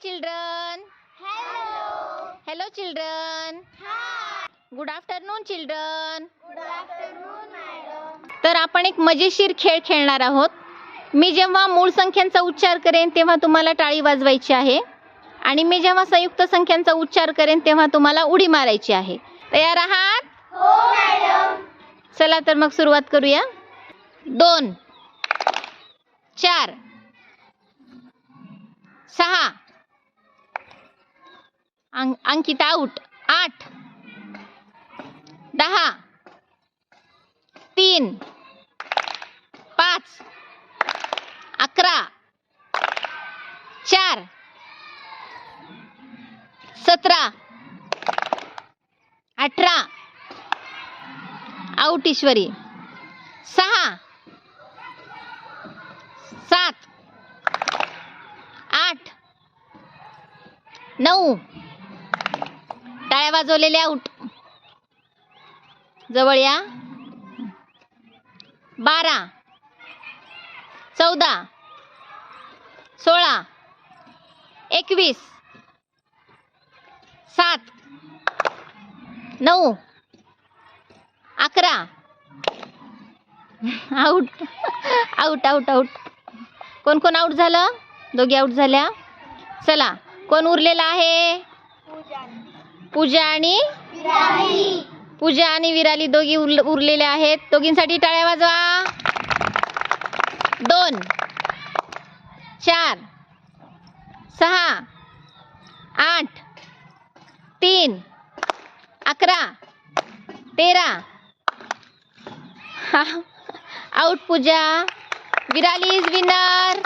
children. Hello. Hello children. Hi. Good afternoon children. Good afternoon, madam. तर आपण एक मजेशीर खेळ खेळणार आहोत मी जेव्हा मूळ संख्यांचा उच्चार करेन तेव्हा तुम्हाला टाळी वाजवायची आहे आणि मी जेव्हा संयुक्त संख्यांचा उच्चार करेन तेव्हा तुम्हाला उडी मारायची आहे तयार आहात हो मॅडम चला तर मग सुरुवात करूया दोन चार सहा अंक अंकिता आऊट. आठ. दहा. तीन. पाच. अकरा. चार. सतरा. अठरा. आऊट ईश्वरी. सहा. सात. आठ. नऊ. टाळ्या वाजवलेले आऊट जवळ या. बारा. चौदा. सोळा. एकवीस. सात. नऊ. अकरा. आऊट आऊट आऊट आऊट कोण कोण आऊट झालं? दोघी आऊट झाल्या. चला कोण उरलेला आहे? पूजा आणि पूजा आणि विराली दोघी उरल- उरलेल्या आहेत. दोघींसाठी टाळ्या वाजवा. दोन चार सहा आठ तीन अकरा तेरा. Out Pooja. Virali is winner.